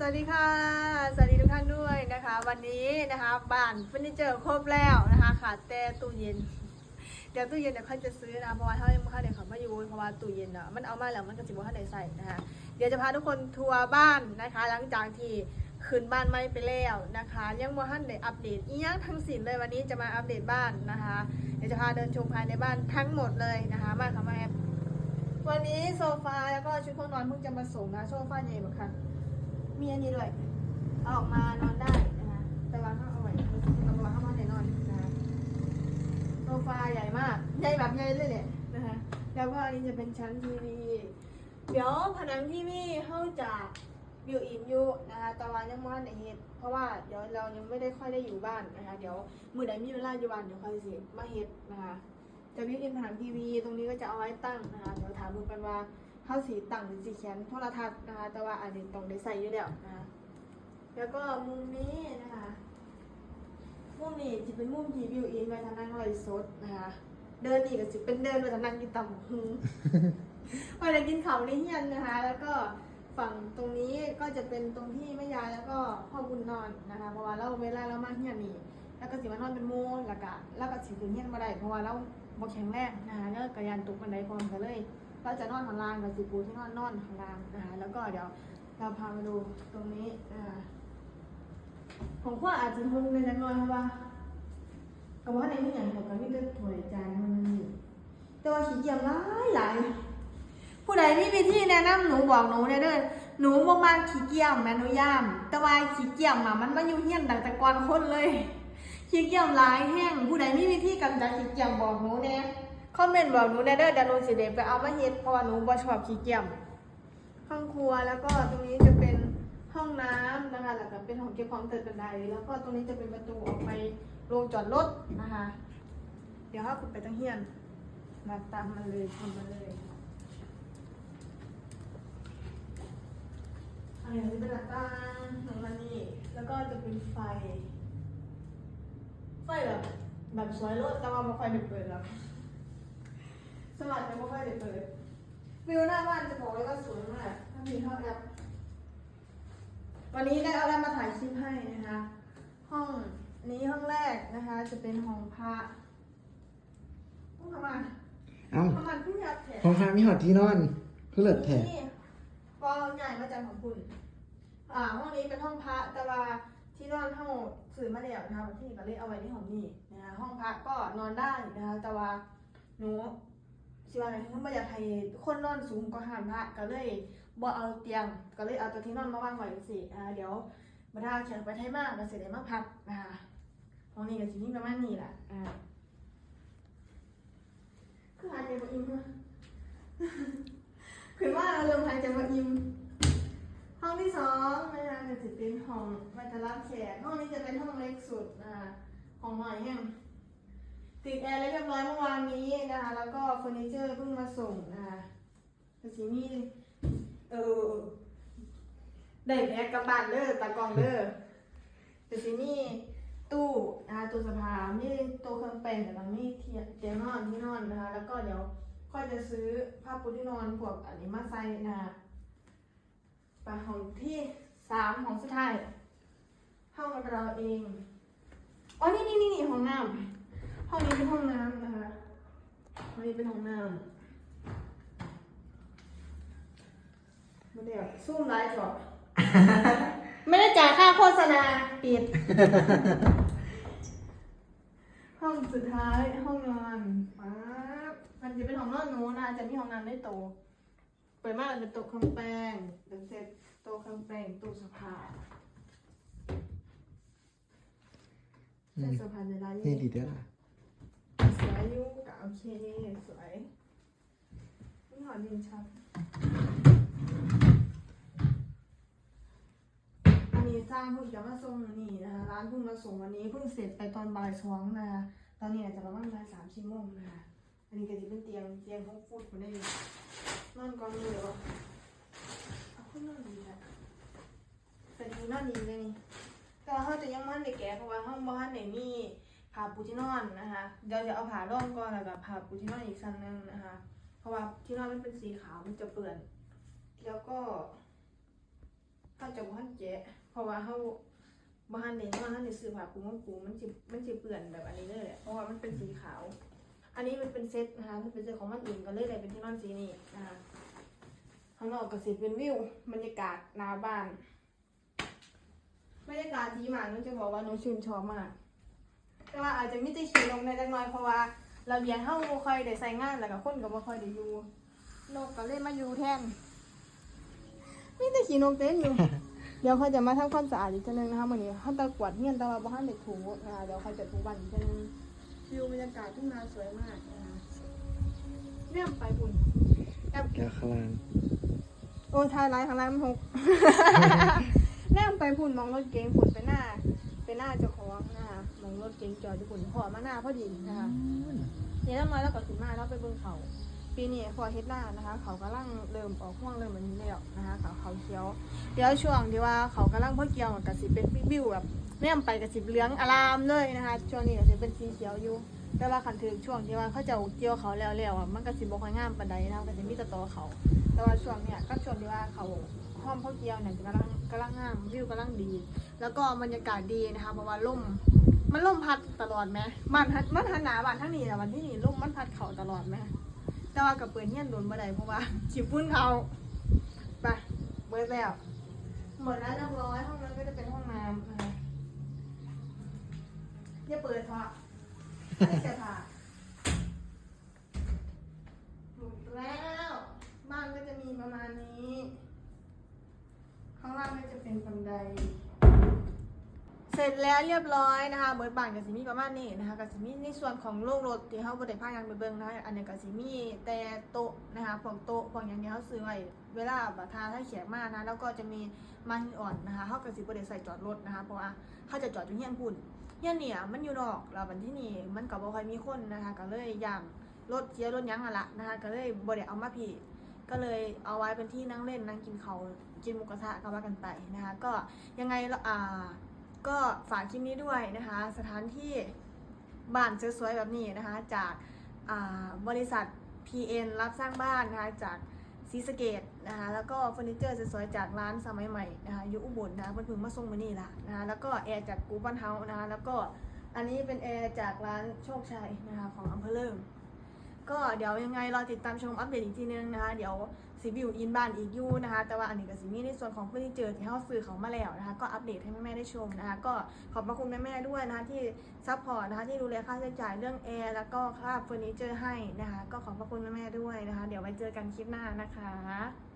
สวัสดีค่ะ สวัสดีทุกท่านด้วยนะคะ วันนี้นะคะบ้านเฟอร์นิเจอร์ครบแล้วนะคะขาดแต่ตู้เย็น เดี๋ยวตู้เย็นเดี๋ยวค่อยจะซื้อนะเพราะว่าถ้าไม่ค่อยได้ขับมาอยู่เพราะว่าตู้เย็นอะมันเอามาแล้วมันก็สิบว่าได้ใส่นะคะเดี๋ยวจะพาทุกคนทัวร์บ้านนะคะ หลังจากที่ขึ้นบ้านไม่ไปแล้วนะคะ ยังว่าท่านได้อัปเดตอีกย่างทั้งสิ้นเลยวันนี้จะมาอัปเดตบ้านนะคะ เดี๋ยวจะพาเดินชมภายในบ้านทั้งหมดเลยนะคะมาค่ะมาแอปวันนี้โซฟาแล้วก็ชุดห้องนอนเพิ่งจะมาส่งนะโซฟาใหญ่มากค่ะ มีอันนี้ด้วย ออกมานอนได้นะคะแต่ว่าถ้าเอาไว้เอาไว้ข้างนอกในนอนนะคะโซฟาใหญ่มาก ใหญ่แบบใหญ่เลยเนี่ยนะคะ แล้วก็อันนี้จะเป็นชั้นทีวี เดี๋ยวผนังทีวีเข้าจะบิวอินอยู่นะคะต่ว่ายังม่ได้เฮ็ดเพราะว่าเดี๋ยวเรายังไม่ได้ค่อยได้อยู่บ้านนะคะ เดี๋ยวมือใดมีเวลาอยู่บ้านเดี๋ยวค่อยสิมาเฮ็ดนะคะ จะบิวอินผนังทีวี ตรงนี้ก็จะเอาไว้ตั้งนะคะ เดี๋ยวถามดูกันว่า เข้าสีตั้งหรือสีแขนโทรทัศน์นะคะแต่ว่าอันนี้ต้องได้ใส่อยู่แล้วนะคะแล้วก็มุมนี้นะคะมุมนี้จะเป็นมุมที่วิวอินไว้ทางนั่งไลฟ์สดนะคะเดินนี่ก็จะเป็นเดินไปทางนั่งกินตำบักฮึงไปเลยกินข้าวในเฮียนนะคะ แล้วก็ฝั่งตรงนี้ก็จะเป็นตรงที่แม่ยายแล้วก็พ่อบุญนอนนะคะเพราะว่าเราเวลาเรามาเฮียนนี่แล้วก็สิมานอนเป็นหมู่แล้วก็แล้วก็สิถึงเฮียนมาได้เพราะว่าเราบ่แข็งแรงนะคะแล้วก็ยานตกบันไดพร้อมกันเลย เราจะนอนข้างล่างกับสิปูที่นอนนอนข้างล่างนะคะแล้วก็เดี๋ยวเราพามาดูตรงนี้นะคะของข้าอาจจะหุ่นในจังนอนเพราะว่าก็ว่าในนี้อย่างของกันนี่ก็ถวยจานมันนี่แต่ว่าขี้เกียจหลายหลายผู้ใดมีวิธีแนะนำหนูบอกหนูเนี่ยเด้อหนูบ่มาขี้เกียจแม่หนูย่ามแต่ว่าขี้เกียจอะมันมาอยู่เฮียนตั้งต่ก่อนคนเลยขี้เกียจหลายแห้งผู้ใดมีวิธีกำจัดขี้เกียจบอกหนูแน่ คอมเมนต์บอกหนูได้เด้อเดี๋ยวหนูสิเดไปเอามาเฮ็ดเพราะว่าหนูบ่ชอบขี้เกียจห้องครัวแล้วก็ตรงนี้จะเป็นห้องน้ำนะคะแล้วก็เป็นห้องเก็บของเติดบันไดแล้วก็ตรงนี้จะเป็นประตูออกไปโรงจอดรถนะคะ เดี๋ยวถ้าคุณไปตั้งเฮียนมาตามมันเลยทำมันเลยอันนี้เป็นหน้าต่างของมันนี่แล้วก็จะเป็นไฟ ไฟแบบแบบสวยรถแต่ว่าไม่ค่อยได้เปิดแล้ว สวัสดีไม่ค่อยได้เปิดวิวหน้าบ้านจะบอกเลยว่าสวยมาก ถ้ามีเท่าแอปวันนี้ได้เอาแอปมาถ่ายคลิปให้นะคะ ห้องนี้ห้องแรกนะคะ จะเป็นห้องพระห้องทำไมเอ้าทำไมพี่อยากแถมของพามีหอดที่นอนคือเลิศแท้นี่กองใหญ่มาจากของคุณ อ่า ห้องนี้เป็นห้องพระแต่ว่าที่นอนห้องสื่อมาแล้วนะคะที่ก็เลยเอาไว้ที่ห้องนี้นะคะห้องพระก็นอนได้นะคะแต่ว่าหนู สิว่าอะไรที่ไม่อยากให้คนนอนสูงก็ห้ามพระก็เลยบ่เอาเตียง ก็เลยเอาตัวที่นอนมาวางไว้สิอ่าเดี๋ยวมาถ้าแขกไปไทยมากก็เสร็จได้มาพักนะคะห้องนี้ก็สิมีประมาณนี้แหละอ่าคือหายใจบ่อิ่มเนอะคือว่าเราเริ่มหายใจบ่อิ่มห้องที่สองนะคะจะเป็นห้องวัตรับแขกห้องนี้จะเป็นห้องเล็กสุดนะคะห้องหน่อยแห้ง ติดแอร์เรียบร้อยเมื่อวานนี้นะคะ แล้วก็เฟอร์นิเจอร์เพิ่งมาส่งนะคะแต่สีมีเออได้แพ็กกลับบ้านเด้อตากองเด้อแต่สีมีตู้นะคะตู้สภามีต๊ะเครื่องแป้งแต่มันมีเทียเตียงนอนที่นอนนะคะ แล้วก็เดี๋ยวค่อยจะซื้อผ้าปูที่นอนพวกอันนี้มาใส่นะคะไปห้องที่สามของสุดท้ายห้องเราเองอ๋อนี่นี่นี่นี่ห้องน้ำ ห้องนี้เป็นห้องน้ำนะคะห้องนี้เป็นห้องน้ำมาเดี๋ยวซูมไลฟ์ก่อนไม่ได้จ่ายค่าโฆษณาปิด ห้องสุดท้ายห้องนอนป๊าบมันจะเป็นห้องนอนหนูนะจะมีห้องน้ำได้โต เปิดมากเป็นโต๊ะเครื่องแป้งเป็นเซตโต๊ะเครื่องแป้งตู้เสื้อผ้าอืใส่มเสื้อผ้าในร้านนี่ดีเด้อล่ะ สวยอยุ่กะโอเค สวยนี่หอดินชัดอันนี้สร้างเพิ่งจะมาส่งนี่นะคะร้านเพิ่งมาส่งวันนี้เพิ่งเสร็จไปตอนบ่ายสองนะคะตอนนี้อาจจะประมาณบ่ายสามชั่วโมงนะคะอันนี้ก็จะเป็นเตียงเตียงหกฟุตคนได้อยู่นอนกองมือเลยวะเอาขึ้นนอนดีนะแต่ดีนอนดีเลยนี่แต่ว่าเขาจะยังมันเด็กแก่เพราะว่าห้องบ้านเนี่ยมี ผ้าปูที่นอนนะคะเดี๋ยวจะเอาผ้าร่องก่อนแล้วก็ผ้าปูที่นอนอีกชั้นหนึ่งนะคะ เพราะว่าที่นอนมันเป็นสีขาวมันจะเปื่อน แล้วก็ผ้าจะบ่ทันแกะเพราะว่าเขาบ่ทันได้นอนทันได้ซื้อผ้าปูมาปูมันสิมันสิเปื้อนแบบอันนี้เลยแหละเพราะว่ามันเป็นสีขาว อันนี้มันเป็นเซตนะคะมันเป็นเซตของมันเองก็เลยได้เป็นที่นอนสีนี้นะคะข้างนอกก็สิเป็นวิวบรรยากาศหน้าบ้านบรรยากาศดีมากหนูจะบอกว่าหนูชื่นชอบมาก แต่ว่าอาจจะมีแต่ขี้ลงในจักหน่อยเพราะว่าระเบียงเฮาบ่ค่อยได้ใส่งานแล้วก็คนก็บ่ค่อยได้อยู่นกก็เลยมาอยู่แทนมีแต่ขี้นกเต็มอยู่ เดี๋ยวเขาจะมาทำความสะอาดอีกทีนึงนะคะมื้อนี้เขาตะกวาดเฮียนแต่ว่าบ่ทันได้ถูนะคะเดี๋ยวเขาจะถูบ้านอีกทีนึงวิวบรรยากาศทุ่งนาสวยมากนะคะเนี่ยไปบุญแอบแก้วข้างล่างโอ้ยทายไลน์ข้างล่างมันหกแนมไปพุ่นมองรถเก๋งพุ่นไปหน้า ไปหน้าเจ้าของนะ คะมองรถเก๋งจอดอยู่พุ่นขอมาหน้าพอดีนะคะเนี่ยน้อยแล้วก็ขึ้นมาแล้วไปเบิ่งเขาปีนี้พอเฮ็ดหน้านะคะ เขากำลังเริ่มออกห่วงเริ่มมันนี้แล้วนะคะเขาเขาเขียวเดี๋ยวช่วงที่ว่าเขากำลังพ่อเกี่ยวกับสิเป็นบิวแบบแนมไปกับสิเหลืองอารามเลยนะคะช่วงนี้ก็สิเป็นสีเขียวอยู่แต่ว่าคันถึงช่วงที่ว่าเขาจะเกี่ยวเขาแล้วแล้วอะมันก็สิบ่ค่อยงามปานใดนะคะก็สิมีแต่ตอเขา แต่ว่าช่วงเนี้ยก็ช่วงที่ว่าเขาห้อมพ่อเกี่ยวเนี่ยกำลังกำลังงามวิวกำลังดี แล้วก็บรรยากาศดีนะคะเพราะว่าลม มันลมพัดตลอดไหมบ้านทัดมันทันหนาบ้านทั้งนี้แต่วันที่นี่ลมมันพัดเขาตลอดไหมแต่ว่ากับเปิดเฮียนโดนบ่ได้เพราะว่าฉีฟุ้นเขาไปเบิดแล้วหมดแล้วเรียบร้อยห้องนั้นก็จะเป็นห้องน้ำนะคะอย่าเปิดเถอะไม่เสียผ่าหมดแล้ว บ้านก็จะมีประมาณนี้ ข้างล่างก็จะเป็นบันได เสร็จแล้วเรียบร้อยนะคะเบิร์ดบานกับซิมี่ประมาณนี้นะคะกับซิมี่ในส่วนของโลกรถที่เขาบริพายังไปเบิ้งนะคะอันนี้กับซิมี่แต่โต๊ะนะคะพวกโต๊ะพวกอย่างนี้เขาซื้อไว้เวลาบัตรทาถ้าเขียมากนะแล้วก็จะมีมันอ่อนนะคะเขากับซิบริใส่จอดรถนะคะเพราะว่าเขาจะจอดอยู่เฮียนพุ่นเฮียนเนี่ยมันอยู่นอกแล้วบันที่นี่มันกับบ่ค่อยมีคนนะคะก็เลยย่างรถเสียรถยังอะละนะคะก็เลยบริเอามาพี่ก็เลยเอาไว้เป็นที่นั่งเล่นนั่งกินเขากินหมูกระทะก็ว่ากันไปนะคะก็ยังไงละอ่า ก็ฝากคลิปนี้ด้วยนะคะ สถานที่บ้านสวยๆแบบนี้นะคะ จากาบริษัท PN รับสร้างบ้านนะคะจากศรีสเกดนะคะแล้วก็เฟอร์นิเจอร์สวยๆจากร้านสมัยใหม่นะคะอยุอุบลนะคะเพิ่งเพิ่งมาส่งมานี่ละนะคะแล้วก็แอร์จากกูบันเฮานะคะแล้วก็อันนี้เป็นแอร์จากร้านโชคชัยนะคะของอำเภอเลิงก็เดี๋ยวยังไงรอติดตามชมอัปเดตอีกทีนึงนะคะเดี๋ยว สีบิวอินบ้านอีกอยูนะคะ แต่ว่าอันนี้ก็สิมีในส่วนของเฟอร์นิเจอร์ที่เขาซื้อเขามาแล้วนะคะ ก็อัปเดตให้แม่ๆได้ชมนะคะ ก็ขอบพระคุณแม่ๆด้วยนะคะที่ซัพพอร์ตนะคะที่ดูแลค่าใช้จ่ายเรื่องแอร์แล้วก็ค่าเฟอร์นิเจอร์ให้นะคะ ก็ขอบพระคุณแม่ๆด้วยนะคะ เดี๋ยวไว้เจอกันคลิปหน้านะคะ